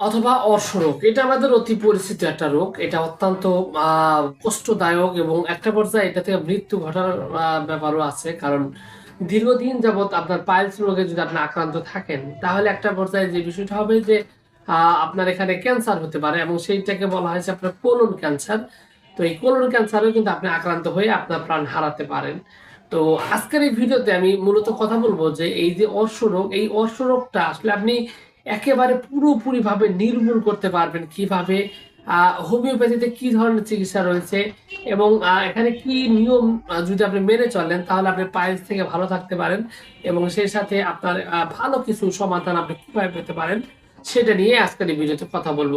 অথবা অর্শরোগ এটা আমাদের অতি পরিচিত একটা রোগ। এটা অত্যন্ত কষ্টদায়ক এবং একটা পর্যায়ে এটা থেকে মৃত্যু ঘটার ব্যাপারও আছে। কারণ দীর্ঘদিন যাবৎ আপনার পাইলস রোগে যদি আপনি আক্রান্ত থাকেন, তাহলে একটা পর্যায়ে যে বিষয়টা হবে যে আপনার এখানে ক্যান্সার হতে পারে এবং সেইটাকে বলা হয়েছে আপনার কোলন ক্যান্সার। তো এই কোলন ক্যান্সারেও কিন্তু আপনি আক্রান্ত হয়ে আপনার প্রাণ হারাতে পারেন। তো আজকের এই ভিডিওতে আমি মূলত কথা বলব যে এই যে অর্শরোগ এই অর্শরোগটা আসলে আপনি একেবারে পুরোপুরি ভাবে নির্মূল করতে পারবেন কীভাবে হোমিওপ্যাথিতে কি ধরনের চিকিৎসা রয়েছে এবং এখানে কি নিয়ম যদি আপনি মেনে চলেন তাহলে আপনি পাইলস থেকে ভালো থাকতে পারেন এবং সেই সাথে আপনার ভালো কিছু সমাধান আপনি কীভাবে পেতে পারেন সেটা নিয়ে আজকের এই ভিডিওতে কথা বলব।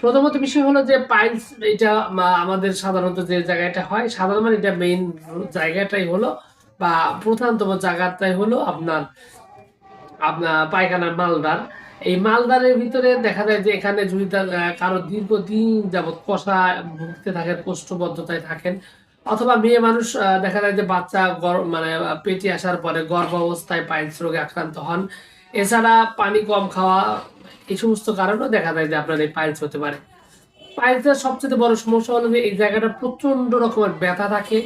প্রথমত বিষয় হলো যে পাইলস এটা আমাদের সাধারণত যে জায়গাটা হয় সাধারণত মানে এটা মেইন জায়গাটাই হলো বা প্রধানতম জায়গাটাই হলো আপনার পায়খানার মালদার। এই মালদারের ভিতরে দেখা যায় যে এখানে যদি কারও দীর্ঘদিন যাবৎ কষা ভুগতে থাকেন, কোষ্ঠবদ্ধতায় থাকেন, অথবা মেয়ে মানুষ দেখা যায় যে বাচ্চা মানে পেটে আসার পরে গর্ভ অবস্থায় পাইলস রোগে আক্রান্ত হন। এছাড়া পানি কম খাওয়া, এই সমস্ত কারণেও দেখা যায় যে আপনার এই পাইলস হতে পারে। পাইলসের সবচেয়ে বড় সমস্যা হলো যে এই জায়গাটা প্রচণ্ড রকমের ব্যথা থাকে।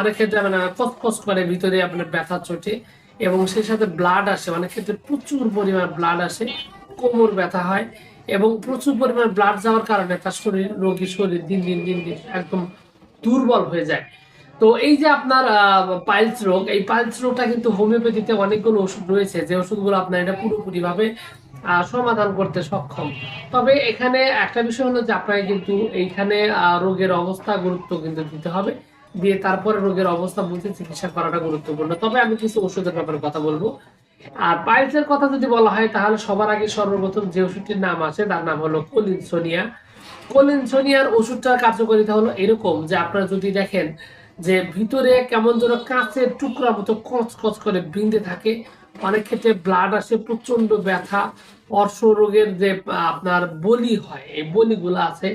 অনেক ক্ষেত্রে মানে কসকস করে ভিতরে আপনার ব্যথা চোটে এবং সেই সাথে ব্লাড আসে অনেক ক্ষেত্রে প্রচুর পরিমাণ ব্লাড আসে, কোমর ব্যথা হয় এবং প্রচুর পরিমাণ ব্লাড যাওয়ার কারণে তার শরীর, রোগীর শরীর দিন দিন দিন দিন একদম দুর্বল হয়ে যায়। তো এই যে আপনার পাইলস রোগ, এই পাইলস রোগটা কিন্তু হোমিওপ্যাথিতে অনেকগুলো ওষুধ রয়েছে। যে ওষুধগুলো আপনার এটা পুরোপুরিভাবে সমাধান করতে সক্ষম। তবে এখানে একটা বিষয় হলো যে আপনাকে কিন্তু এইখানে রোগের অবস্থা গুরুত্ব কিন্তু দিতে হবে। দিয়ে তারপরে রোগের অবস্থা বুঝে চিকিৎসা করাটা গুরুত্বপূর্ণ। তবে আমি কিছু ওষুধের ব্যাপারে কথা বলব। আর পাইলসের কথা যদি বলা হয়, তাহলে সবার আগে সর্বপ্রথম যে ওষুধটির নাম আছে, তার নাম হলো কোলিনসোনিয়া। কোলিনসোনিয়ার ওষুধটার কার্যকারিতা হলো এরকম যে, আপনারা যদি দেখেন যে, ভিতরে কেমন যেন কাঁচের টুকরা মতো কচ কচ করে বিন্দে থাকে। অনেক ক্ষেত্রে ব্লাড আসে প্রচণ্ড ব্যথা অর্শ রোগের যে আপনার বলি হয়, এই বলিগুলো আছে।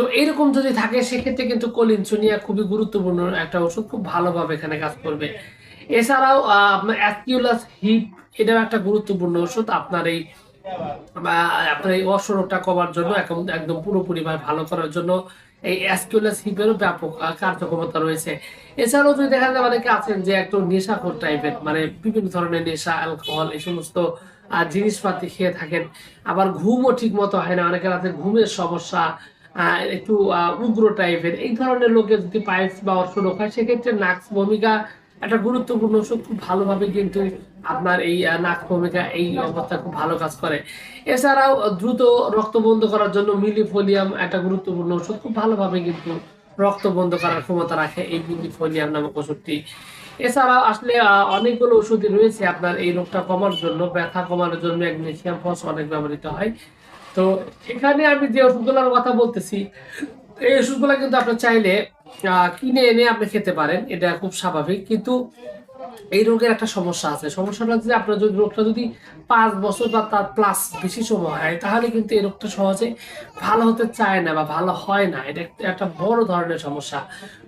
তো এরকম যদি থাকে, সেক্ষেত্রে কিন্তু কোলিনসোনিয়া খুবই গুরুত্বপূর্ণ একটা ওষুধ, খুব ভালোভাবে এখানে কাজ করবে। এছাড়াও আপনার অ্যাসকিউলাস হিপ, এটাও একটা গুরুত্বপূর্ণ ওষুধ। আপনার এই আপনার এই অসরোগটা কমার জন্য, একদম একদম পুরোপুরি ভাবে ভালো করার জন্য এই অ্যাসকিউলাস হিপেরও ব্যাপক কার্যক্ষমতা রয়েছে। এছাড়াও যদি দেখা যায়, অনেকে আছেন যে একটু নেশাখোর টাইপের মানে বিভিন্ন ধরনের নেশা, অ্যালকোহল, এই সমস্ত জিনিসপাতি খেয়ে থাকেন। আবার ঘুমও ঠিক মতো হয় না অনেকের আছে ঘুমের সমস্যা একটু উগ্র টাইপের এই ধরনের লোকের যদি পাইলস বা অর্শরোগ হয়, সেক্ষেত্রে নাক্স ভূমিকা একটা গুরুত্বপূর্ণ ওষুধ খুব ভালোভাবে কিন্তু আপনার এই নাক ভূমিকা এই অবস্থা খুব ভালো কাজ করে। এছাড়াও দ্রুত রক্ত বন্ধ করার জন্য মিলিফোলিয়াম একটা গুরুত্বপূর্ণ ওষুধ খুব ভালোভাবে কিন্তু রক্ত বন্ধ করার ক্ষমতা রাখে এই মিলিফোলিয়াম নামক ওষুধটি এছাড়াও আসলে অনেকগুলো ওষুধই রয়েছে আপনার এই রোগটা কমার জন্য, ব্যথা কমানোর জন্য, ম্যাগনেসিয়াম ফস অনেক ব্যবহৃত হয়। তো এখানে আমি যে ওষুধগুলোর কথা বলতেছি, এই ওষুধগুলো কিন্তু আপনি চাইলে কিনে এনে আপনি খেতে পারেন, এটা খুব স্বাভাবিক। কিন্তু এই রোগের একটা সমস্যা আছে। সমস্যাটা হচ্ছে আপনার যদি রোগটা যদি পাঁচ বছর বা তার প্লাস বেশি সময় হয়, তাহলে কিন্তু এই রোগটা সহজে ভালো হতে চায় না বা ভালো হয় না। এটা একটা- বড় ধরনের সমস্যা।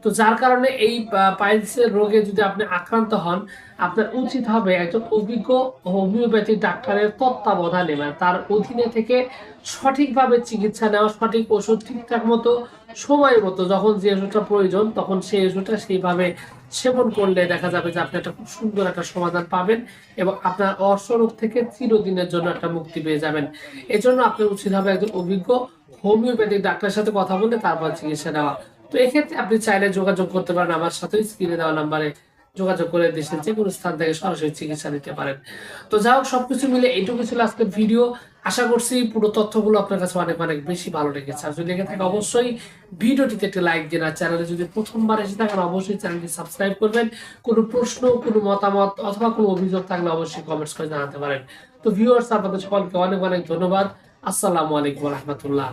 তো যার কারণে এই পাইলসের রোগে যদি আপনি আক্রান্ত হন, আপনার উচিত হবে একজন অভিজ্ঞ হোমিওপ্যাথি ডাক্তারের তত্ত্বাবধানে মানে তার অধীনে থেকে সঠিকভাবে চিকিৎসা নেওয়া, সঠিক ওষুধ ঠিকঠাক মতো সময় মতো যখন যে ওষুধটা প্রয়োজন, তখন সেই ওষুধটা সেইভাবে সেবন করলে দেখা যাবে যে আপনি একটা খুব সুন্দর একটা সমাধান পাবেন এবং আপনার অসরোগ থেকে চিরদিনের জন্য একটা মুক্তি পেয়ে যাবেন। এজন্য আপনার উচিত হবে একজন অভিজ্ঞ হোমিওপ্যাথিক ডাক্তারের সাথে কথা বলে তারপর চিকিৎসা নেওয়া। তো এক্ষেত্রে আপনি চাইলে যোগাযোগ করতে পারেন আমার সাথে, স্ক্রিনে দেওয়া নাম্বারে। যোগাযোগ করে দেশের যে কোনো স্থান থেকে সরাসরি চিকিৎসা নিতে পারেন। তো যাই হোক, সবকিছু মিলে এইটুকু ছিল আজকের ভিডিও। আশা করছি পুরো তথ্যগুলো আপনার কাছে অনেক অনেক বেশি ভালো লেগেছে। আর যদি লেগে থাকে, অবশ্যই ভিডিওটিতে একটি লাইক দিন। আর চ্যানেলে যদি প্রথমবার এসে থাকেন, অবশ্যই চ্যানেলটি সাবস্ক্রাইব করবেন। কোনো প্রশ্ন, কোনো মতামত অথবা কোনো অভিযোগ থাকলে অবশ্যই কমেন্টস করে জানাতে পারেন। তো ভিউয়ার্স আপনাদের সকলকে অনেক অনেক ধন্যবাদ। আসসালামু আলাইকুম রহমতুল্লাহ।